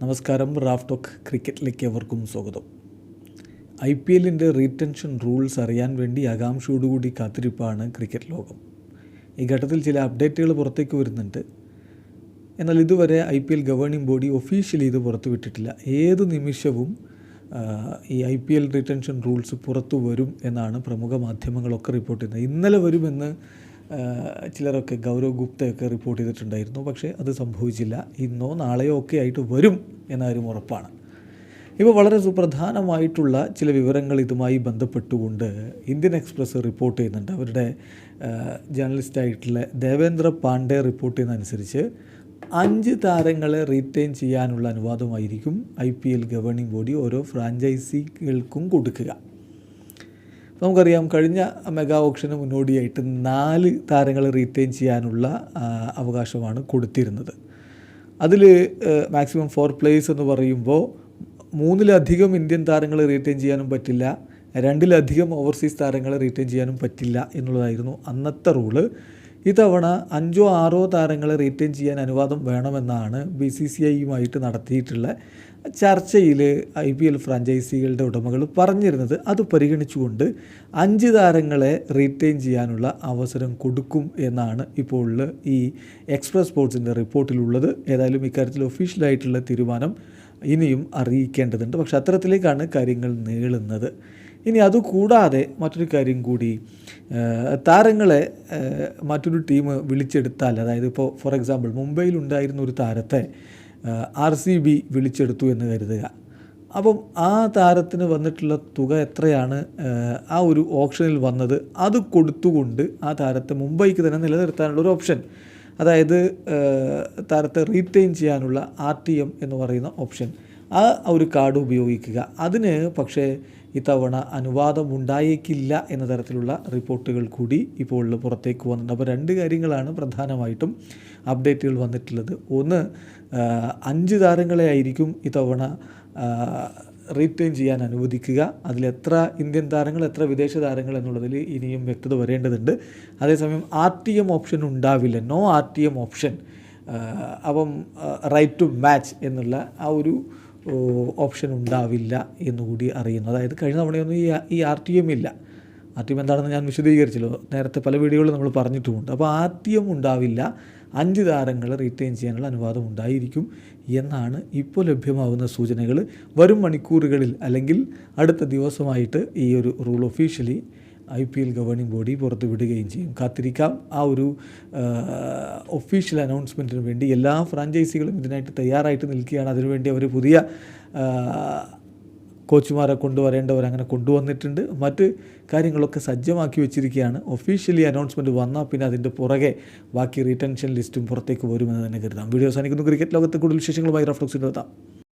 നമസ്കാരം Raf talk ക്രിക്കറ്റിലേക്ക് എവർക്കും സ്വാഗതം. ഐ പി എല്ലിന്റെ റീടെൻഷൻ റൂൾസ് അറിയാൻ വേണ്ടി ആകാംക്ഷയോടുകൂടി കാത്തിരിപ്പാണ് ക്രിക്കറ്റ് ലോകം. ഈ ഘട്ടത്തിൽ ചില അപ്ഡേറ്റുകൾ പുറത്തേക്ക് വരുന്നുണ്ട്. എന്നാൽ ഇതുവരെ I P L governing body officially ഇത് പുറത്തുവിട്ടിട്ടില്ല. ഏത് നിമിഷവും ഈ I P L retention rules പുറത്തു വരും എന്നാണ് പ്രമുഖ മാധ്യമങ്ങളൊക്കെ റിപ്പോർട്ട് ചെയ്യുന്നത്. ഇന്നലെ വരുമെന്ന് ചിലരൊക്കെ ഗൗരവ് ഗുപ്തയൊക്കെ റിപ്പോർട്ട് ചെയ്തിട്ടുണ്ടായിരുന്നു. പക്ഷേ അത് സംഭവിച്ചില്ല. ഇന്നോ നാളെയോ ഒക്കെ ആയിട്ട് വരും എന്നാരും ഉറപ്പാണ്. ഇപ്പോൾ വളരെ സുപ്രധാനമായിട്ടുള്ള ചില വിവരങ്ങൾ ഇതുമായി ബന്ധപ്പെട്ടുകൊണ്ട് ഇന്ത്യൻ എക്സ്പ്രസ് റിപ്പോർട്ട് ചെയ്യുന്നുണ്ട്. അവരുടെ ജേർണലിസ്റ്റായിട്ടുള്ള ദേവേന്ദ്ര പാണ്ഡെ റിപ്പോർട്ട് ചെയ്യുന്നതനുസരിച്ച് അഞ്ച് താരങ്ങളെ റീറ്റെയിൻ ചെയ്യാനുള്ള അനുവാദമായിരിക്കും I P L governing body ഓരോ ഫ്രാഞ്ചൈസികൾക്കും കൊടുക്കുക. നമുക്കറിയാം കഴിഞ്ഞ മെഗാ ഓപ്ഷന് മുന്നോടിയായിട്ട് നാല് താരങ്ങളെ റീറ്റെയിൻ ചെയ്യാനുള്ള അവകാശമാണ് കൊടുത്തിരുന്നത്. അതിൽ മാക്സിമം ഫോർ പ്ലേയേഴ്സ് എന്ന് പറയുമ്പോൾ മൂന്നിലധികം ഇന്ത്യൻ താരങ്ങളെ റീറ്റെയിൻ ചെയ്യാനും പറ്റില്ല രണ്ടിലധികം ഓവർസീസ് താരങ്ങളെ റീറ്റെയിൻ ചെയ്യാനും പറ്റില്ല എന്നുള്ളതായിരുന്നു അന്നത്തെ റൂൾ ഇത്തവണ അഞ്ചോ ആറോ താരങ്ങളെ റീറ്റെയിൻ ചെയ്യാൻ അനുവാദം വേണമെന്നാണ് ബി സി സി ഐയുമായിട്ട് നടത്തിയിട്ടുള്ള ചർച്ചയിൽ ഐ പി എൽ ഫ്രാഞ്ചൈസികളുടെ ഉടമകൾ പറഞ്ഞിരുന്നത്. അത് പരിഗണിച്ചുകൊണ്ട് അഞ്ച് താരങ്ങളെ റീറ്റെയിൻ ചെയ്യാനുള്ള അവസരം കൊടുക്കും എന്നാണ് ഇപ്പോൾ ഈ എക്സ്പ്രസ് സ്പോർട്സിന്റെ റിപ്പോർട്ടിലുള്ളത്. ഏതായാലും ഇക്കാര്യത്തിൽ ഒഫീഷ്യലായിട്ടുള്ള തീരുമാനം ഇനിയും അറിയിക്കേണ്ടതുണ്ട്. പക്ഷെ അത്തരത്തിലേക്കാണ് കാര്യങ്ങൾ നീളുന്നത്. ഇനി അതുകൂടാതെ മറ്റൊരു കാര്യം കൂടി താരങ്ങളെ മറ്റൊരു ടീം വിളിച്ചെടുത്താൽ അതായത് ഇപ്പോൾ ഫോർ എക്സാമ്പിൾ മുംബൈയിൽ ഉണ്ടായിരുന്ന ഒരു താരത്തെ ആർ സി ബി വിളിച്ചെടുത്തു എന്ന് കരുതുക. അപ്പം ആ താരത്തിന് വന്നിട്ടുള്ള തുക എത്രയാണ്? ആ, ഒരു ഓപ്ഷനിൽ വന്നത് അത് കൊടുത്തുകൊണ്ട് ആ താരത്തെ മുംബൈക്ക് തന്നെ നിലനിർത്താനുള്ള ഒരു ഓപ്ഷൻ. അതായത് താരത്തെ റീറ്റെയിൻ ചെയ്യാനുള്ള ആർ ടി എം എന്ന് പറയുന്ന ഓപ്ഷൻ. ആ ഒരു കാർഡ് ഉപയോഗിക്കുക. അതിന് പക്ഷേ ഇത്തവണ അനുവാദം ഉണ്ടായേക്കില്ല എന്ന തരത്തിലുള്ള റിപ്പോർട്ടുകൾ കൂടി ഇപ്പോൾ പുറത്തേക്ക് വന്നിട്ടുണ്ട്. അപ്പോൾ രണ്ട് കാര്യങ്ങളാണ് പ്രധാനമായിട്ടും അപ്ഡേറ്റുകൾ വന്നിട്ടുള്ളത്. ഒന്ന് അഞ്ച് താരങ്ങളെ ആയിരിക്കും ഇത്തവണ റീറ്റെയിൻ ചെയ്യാൻ അനുവദിക്കുക. അതിലെത്ര ഇന്ത്യൻ താരങ്ങൾ എത്ര വിദേശ താരങ്ങൾ എന്നുള്ളതിൽ ഇനിയും വ്യക്തത വരേണ്ടതുണ്ട്. അതേസമയം ആർ ടി എം ഓപ്ഷൻ ഉണ്ടാവില്ല. No R T M option. അപ്പം റൈറ്റ് ടു മാച്ച് എന്നുള്ള ആ ഒരു ഓപ്ഷൻ ഉണ്ടാവില്ല എന്നുകൂടി അറിയുന്നു. അതായത് കഴിഞ്ഞ തവണയൊന്നും ഈ ഈ ആർ ടി എം ഇല്ല. ആർ ടി എം എന്താണെന്ന് ഞാൻ വിശദീകരിച്ചല്ലോ. നേരത്തെ പല വീഡിയോകളിൽ നമ്മൾ പറഞ്ഞിട്ടുമുണ്ട്. അപ്പോൾ ആർ ടി എം ഉണ്ടാവില്ല. അഞ്ച് താരങ്ങൾ റീറ്റെയിൻ ചെയ്യാനുള്ള അനുവാദം ഉണ്ടായിരിക്കും എന്നാണ് ഇപ്പോൾ ലഭ്യമാവുന്ന സൂചനകൾ. വരും മണിക്കൂറുകളിൽ അല്ലെങ്കിൽ അടുത്ത ദിവസമായിട്ട് ഈ ഒരു rule officially I P L governing body പുറത്ത് വിടുകയും ചെയ്യും. കാത്തിരിക്കാം. ആ ഒരു ഒഫീഷ്യൽ അനൗൺസ്മെന്റിന് വേണ്ടി എല്ലാ ഫ്രാഞ്ചൈസികളും ഇതിനായിട്ട് തയ്യാറായിട്ട് നിൽക്കുകയാണ്. അതിനുവേണ്ടി അവർ പുതിയ കോച്ചുമാരെ കൊണ്ടുവരേണ്ടവർ അങ്ങനെ കൊണ്ടുവന്നിട്ടുണ്ട്. മറ്റ് കാര്യങ്ങളൊക്കെ സജ്ജമാക്കി വെച്ചിരിക്കുകയാണ്. ഒഫീഷ്യലി അനൗൺസ്മെന്റ് വന്നാൽ പിന്നെ അതിന്റെ പുറകെ ബാക്കി റീറ്റൻഷൻ ലിസ്റ്റും പുറത്തേക്ക് വരുമെന്ന് തന്നെ കരുതാം. വീഡിയോ അവസാനിക്കുന്നു. ക്രിക്കറ്റ് ലോകത്തെ കൂടുതൽ വിശേഷങ്ങളുമായി റഫ്ലക്സിന്റെ എത്താം